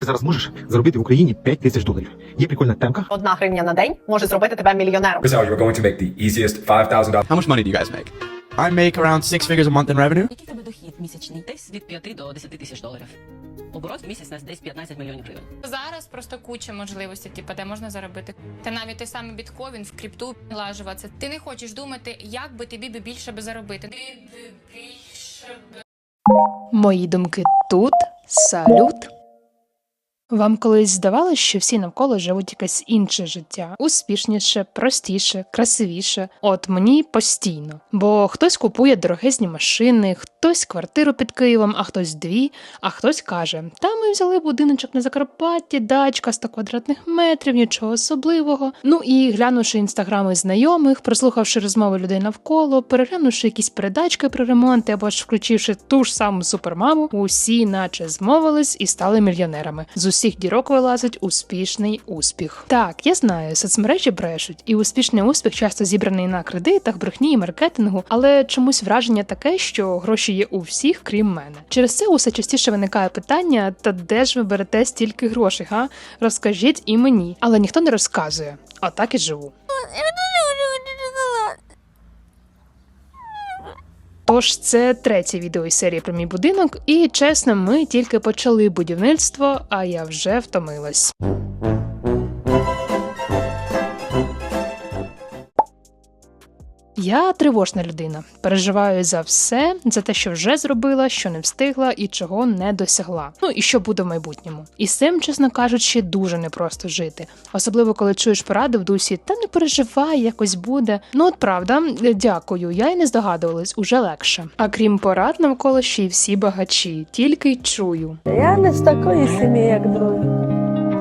Ти зараз можеш заробити в Україні 5 тисяч доларів. Є прикольна темка. Одна гривня на день може зробити тебе мільйонером. Here's you're going to make the easiest $5,000 How much money do you guys make? I make around six figures a month in revenue. Який тебе дохід місячний? Десь від 5 до 10 тисяч доларів. Оборот в місяць нас десь 15 мільйонів гривень. Зараз просто куча можливостей, типу, де можна заробити. Та навіть той самий біткоін в крипту лажуватися. Ти не хочеш думати, як би тобі би більше би заробити. Ти би більше би Мої думки тут. Салют. Вам колись здавалося, що всі навколо живуть якесь інше життя, успішніше, простіше, красивіше. От мені постійно. Бо хтось купує дорогезні машини, хтось квартиру під Києвом, а хтось дві, а хтось каже: Та ми взяли будиночок на Закарпатті, дачка 100 квадратних метрів, нічого особливого. Ну і глянувши інстаграми знайомих, прослухавши розмови людей навколо, переглянувши якісь передачки про ремонти або ж включивши ту ж саму супермаму, усі наче змовились і стали мільйонерами. З усіх дірок вилазить успішний успіх. Так, я знаю, соцмережі брешуть, і успішний успіх часто зібраний на кредитах, брехні і маркетингу, але чомусь враження таке, що гроші є у всіх, крім мене. Через це усе частіше виникає питання: та де ж ви берете стільки грошей? Га? Розкажіть і мені, але ніхто не розказує. Отак і живу. Тож це третє відео із серії про мій будинок, і чесно, ми тільки почали будівництво, а я вже втомилась. Я тривожна людина. Переживаю за все, за те, що вже зробила, що не встигла і чого не досягла. Ну і що буде в майбутньому. І з цим, чесно кажучи, дуже непросто жити. Особливо коли чуєш поради в дусі, та не переживай, якось буде. Ну от правда, дякую, я й не здогадувалась, уже легше. А крім порад, навколо ще й всі багачі, тільки й чую. Я не з такої сім'ї, як другі.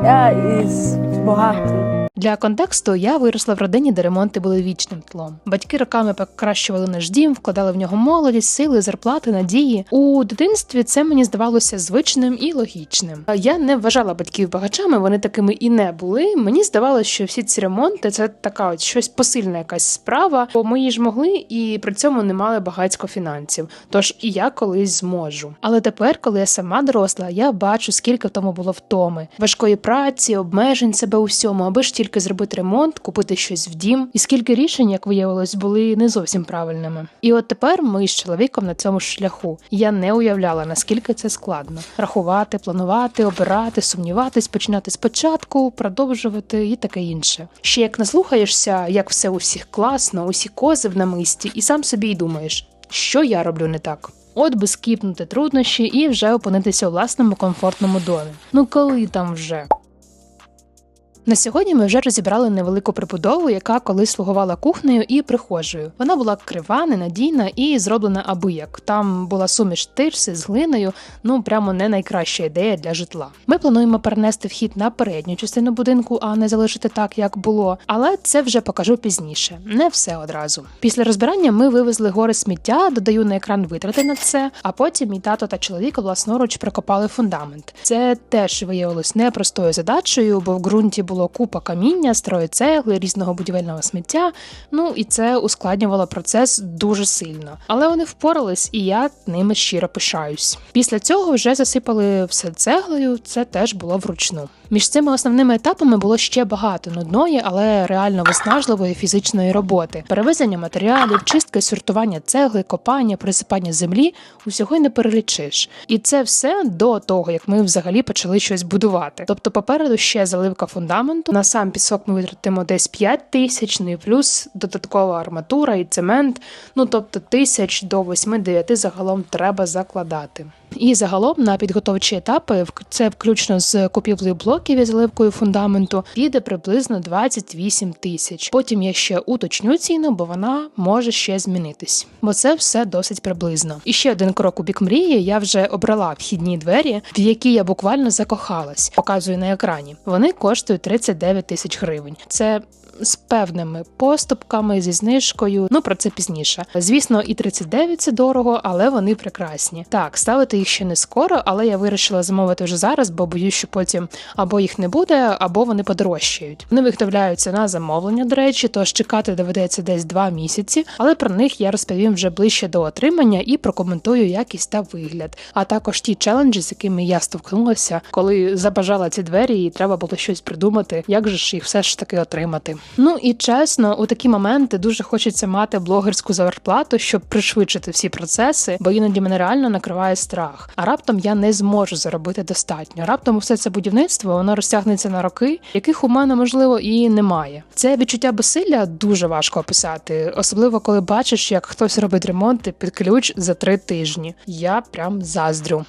Я із багатої. Для контексту я виросла в родині, де ремонти були вічним тлом. Батьки роками покращували наш дім, вкладали в нього молодість, сили, зарплати, надії. У дитинстві це мені здавалося звичним і логічним. Я не вважала батьків багачами, вони такими і не були. Мені здавалося, що всі ці ремонти це така от щось посильна якась справа, бо мої ж могли і при цьому не мали багатько фінансів. Тож і я колись зможу. Але тепер, коли я сама доросла, я бачу, скільки в тому було втоми, важкої праці, обмежень себе у всьому, аби ж тільки зробити ремонт, купити щось в дім, і скільки рішень, як виявилось, були не зовсім правильними. І от тепер ми з чоловіком на цьому шляху. Я не уявляла, наскільки це складно: рахувати, планувати, обирати, сумніватись, починати спочатку, продовжувати і таке інше. Ще як наслухаєшся, як все у всіх класно, усі кози в намисті, і сам собі й думаєш, що я роблю не так. От би скіпнути труднощі і вже опинитися у власному комфортному домі. Ну коли там вже? На сьогодні ми вже розібрали невелику прибудову, яка колись слугувала кухнею і прихожою. Вона була крива, ненадійна і зроблена аби як. Там була суміш тирси з глиною, ну прямо не найкраща ідея для житла. Ми плануємо перенести вхід на передню частину будинку, а не залишити так, як було. Але це вже покажу пізніше, не все одразу. Після розбирання ми вивезли гори сміття, додаю на екран витрати на це. А потім мій тато та чоловік власноруч прикопали фундамент. Це теж виявилось непростою задачею, бо в ґрунті було купа каміння, строї цегли, різного будівельного сміття. Ну і це ускладнювало процес дуже сильно. Але вони впорались, і я ними щиро пишаюсь. Після цього вже засипали все цеглою. Це теж було вручну. Між цими основними етапами було ще багато нудної, але реально виснажливої фізичної роботи: перевезення матеріалів, чистки, сортування цегли, копання, присипання землі усього й не перелічиш. І це все до того, як ми взагалі почали щось будувати. Тобто, попереду ще заливка фундаменту. На сам пісок ми витратимо десь 5 тисяч, ну і плюс додаткова арматура і цемент. Ну тобто тисяч до 8-9 загалом треба закладати. І загалом на підготовчі етапи, це включно з купівлею блоків і заливкою фундаменту, піде приблизно 28 тисяч. Потім я ще уточню ціну, бо вона може ще змінитись. Бо це все досить приблизно. І ще один крок у бік мрії. Я вже обрала вхідні двері, в які я буквально закохалась. Показую на екрані. Вони коштують 39 тисяч гривень. Це з певними поступками, зі знижкою. Ну про це пізніше. Звісно, і 39 це дорого, але вони прекрасні. Так, ставити їх ще не скоро, але я вирішила замовити вже зараз, бо боюсь, що потім або їх не буде, або вони подорожчають. Вони виготовляються на замовлення, до речі, тож чекати доведеться десь два місяці, але про них я розповім вже ближче до отримання і прокоментую якість та вигляд, а також ті челенджі, з якими я стовкнулася, коли забажала ці двері, і треба було щось придумати, як же ж їх все ж таки отримати. Ну і чесно, у такі моменти дуже хочеться мати блогерську зарплату, щоб пришвидшити всі процеси, бо іноді мене реально накриває страх. А раптом я не зможу заробити достатньо. Раптом усе це будівництво воно розтягнеться на роки, яких у мене можливо і немає. Це відчуття безсилля дуже важко описати, особливо коли бачиш, як хтось робить ремонти під ключ за три тижні. Я прям заздрю.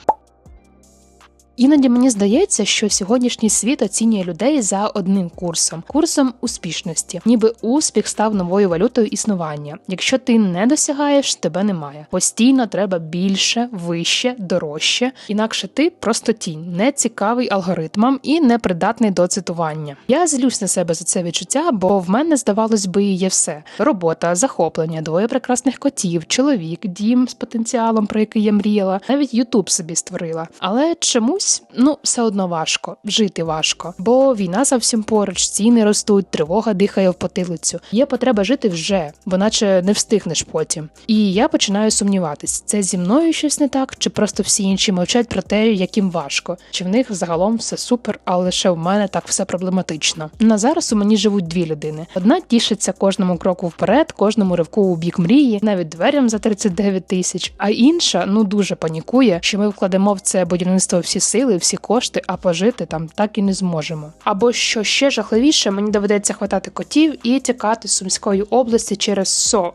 Іноді мені здається, що сьогоднішній світ оцінює людей за одним курсом курсом успішності, ніби успіх став новою валютою існування. Якщо ти не досягаєш, тебе немає. Постійно треба більше, вище, дорожче. Інакше ти просто тінь, не цікавий алгоритмам і не придатний до цитування. Я злюсь на себе за це відчуття, бо в мене здавалось би є все: робота, захоплення, двоє прекрасних котів, чоловік, дім з потенціалом, про який я мріяла, навіть Ютуб собі створила. Але чомусь ну все одно важко, жити важко, бо війна зовсім поруч, ціни ростуть, тривога дихає в потилицю. Є потреба жити вже, бо наче не встигнеш потім. І я починаю сумніватись, це зі мною щось не так, чи просто всі інші мовчать про те, яким важко, чи в них загалом все супер, а лише в мене так все проблематично. На зараз у мені живуть дві людини: одна тішиться кожному кроку вперед, кожному ривку у бік мрії, навіть дверям за 39 тисяч, а інша ну дуже панікує, що ми вкладемо в це будівництво всі сили, всі кошти, а пожити там так і не зможемо. Або що ще жахливіше, мені доведеться хватати котів і тікати з Сумської області через СО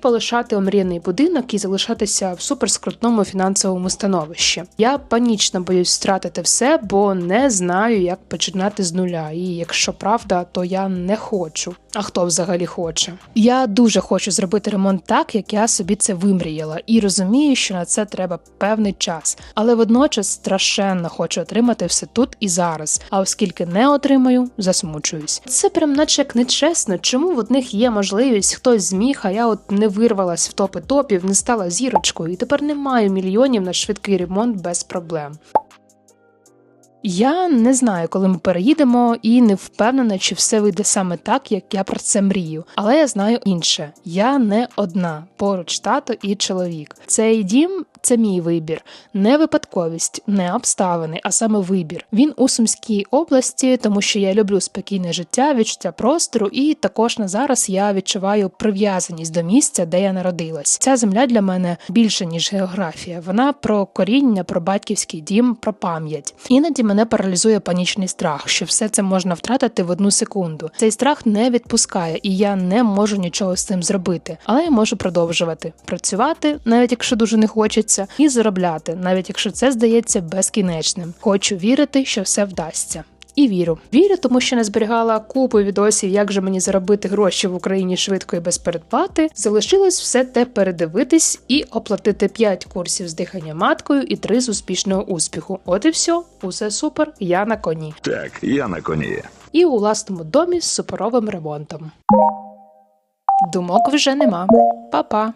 полишати омріяний будинок і залишатися в суперскрутному фінансовому становищі. Я панічно боюсь втратити все, бо не знаю, як починати з нуля. І якщо правда, то я не хочу. А хто взагалі хоче? Я дуже хочу зробити ремонт так, як я собі це вимріяла, і розумію, що на це треба певний час, але водночас страшенно хочу отримати все тут і зараз. А оскільки не отримаю, засмучуюсь. Це прям наче як нечесно. Чому в одних є можливість, хтось зміг, а я от не вирвалась в топи топів, не стала зірочкою, і тепер не маю мільйонів на швидкий ремонт без проблем. Я не знаю, коли ми переїдемо, і не впевнена, чи все вийде саме так, як я про це мрію. Але я знаю інше: я не одна, поруч тато і чоловік. Цей дім це мій вибір, не випадковість, не обставини, а саме вибір. Він у Сумській області, тому що я люблю спокійне життя, відчуття простору, і також на зараз я відчуваю прив'язаність до місця, де я народилась. Ця земля для мене більше ніж географія. Вона про коріння, про батьківський дім, про пам'ять. Іноді мене паралізує панічний страх, що все це можна втратити в одну секунду. Цей страх не відпускає, і я не можу нічого з цим зробити. Але я можу продовжувати працювати, навіть якщо дуже не хочеться, і заробляти, навіть якщо це здається безкінечним. Хочу вірити, що все вдасться. І вірю. Вірю, тому що не зберігала купу відосів, як же мені заробити гроші в Україні швидко і без передплати. Залишилось все те передивитись і оплатити 5 курсів з дихання маткою і 3 з успішного успіху. От і все, усе супер, я на коні. Так, я на коні. І у власному домі з суперовим ремонтом. Думок вже нема. Па-па.